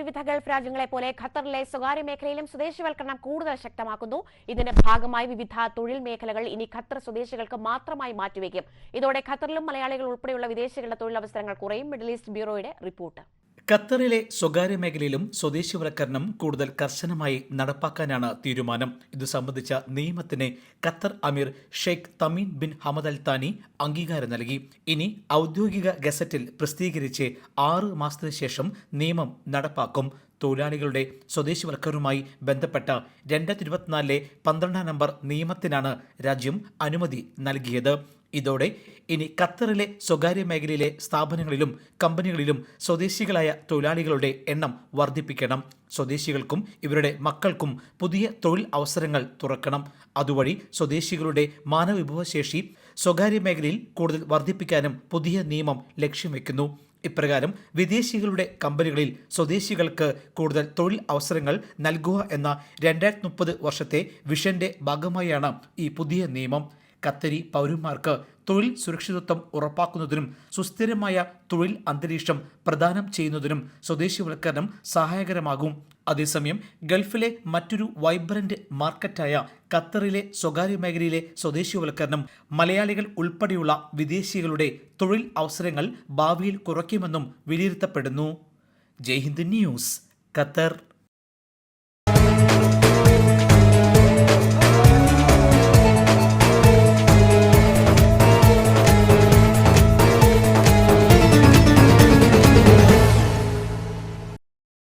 വിവിധ ഗൾഫ് രാജ്യങ്ങളെ പോലെ ഖത്തറിലെ സ്വകാര്യ മേഖലയിലും സ്വദേശിവൽക്കരണം കൂടുതൽ ശക്തമാക്കുന്നു. ഇതിന്റെ ഭാഗമായി വിവിധ തൊഴിൽ മേഖലകൾ ഇനി ഖത്തർ സ്വദേശികൾക്ക് മാത്രമായി മാറ്റിവെക്കും. ഇതോടെ ഖത്തറിലും മലയാളികൾ ഉൾപ്പെടെയുള്ള വിദേശികളുടെ തൊഴിലവസരങ്ങൾ കുറയും. മിഡിൽ ഈസ്റ്റ് ബ്യൂറോയുടെ റിപ്പോർട്ട്. ഖത്തറിലെ സ്വകാര്യ മേഖലയിലും സ്വദേശിവൽക്കരണം കൂടുതൽ കർശനമായി നടപ്പാക്കാനാണ് തീരുമാനം. ഇത് സംബന്ധിച്ച നിയമത്തിന് Qatar emir Sheikh Tamim bin Hamad Al Thani അംഗീകാരം നൽകി. ഇനി ഔദ്യോഗിക ഗസറ്റിൽ പ്രസിദ്ധീകരിച്ച് ആറ് മാസത്തിനു ശേഷം നിയമം നടപ്പാക്കും. തൊഴിലാളികളുടെ സ്വദേശിവൽക്കരണവുമായി ബന്ധപ്പെട്ട രണ്ടായിരത്തി ഇരുപത്തിനാലിലെ പന്ത്രണ്ടാം നമ്പർ നിയമത്തിനാണ് രാജ്യം അനുമതി നൽകിയത്. ഇതോടെ ഇനി ഖത്തറിലെ സ്വകാര്യ മേഖലയിലെ സ്ഥാപനങ്ങളിലും കമ്പനികളിലും സ്വദേശികളായ തൊഴിലാളികളുടെ എണ്ണം വർദ്ധിപ്പിക്കണം. സ്വദേശികൾക്കും ഇവരുടെ മക്കൾക്കും പുതിയ തൊഴിൽ അവസരങ്ങൾ തുറക്കണം. അതുവഴി സ്വദേശികളുടെ മാനവവിഭവശേഷി സ്വകാര്യ മേഖലയിൽ കൂടുതൽ വർദ്ധിപ്പിക്കാനും പുതിയ നിയമം ലക്ഷ്യം വെക്കുന്നു. ഇപ്രകാരം വിദേശികളുടെ കമ്പനികളിൽ സ്വദേശികൾക്ക് കൂടുതൽ തൊഴിൽ അവസരങ്ങൾ നൽകുക എന്ന രണ്ടായിരത്തി മുപ്പത് വർഷത്തെ വിഷന്റെ ഭാഗമായാണ് ഈ പുതിയ നിയമം. ഖത്തരി പൗരന്മാർക്ക് തൊഴിൽ സുരക്ഷിതത്വം ഉറപ്പാക്കുന്നതിനും സുസ്ഥിരമായ തൊഴിൽ അന്തരീക്ഷം പ്രദാനം ചെയ്യുന്നതിനും സ്വദേശിവൽക്കരണം സഹായകരമാകും അതേസമയം ഗൾഫിലെ മറ്റൊരു വൈബ്രന്റ് മാർക്കറ്റായ ഖത്തറിലെ സ്വകാര്യ മേഖലയിലെ സ്വദേശിവൽക്കരണം മലയാളികൾ ഉൾപ്പെടെയുള്ള വിദേശികളുടെ തൊഴിൽ അവസരങ്ങൾ ഭാവിയിൽ കുറയ്ക്കുമെന്നും വിലയിരുത്തപ്പെടുന്നു. Jaihind news Qatar.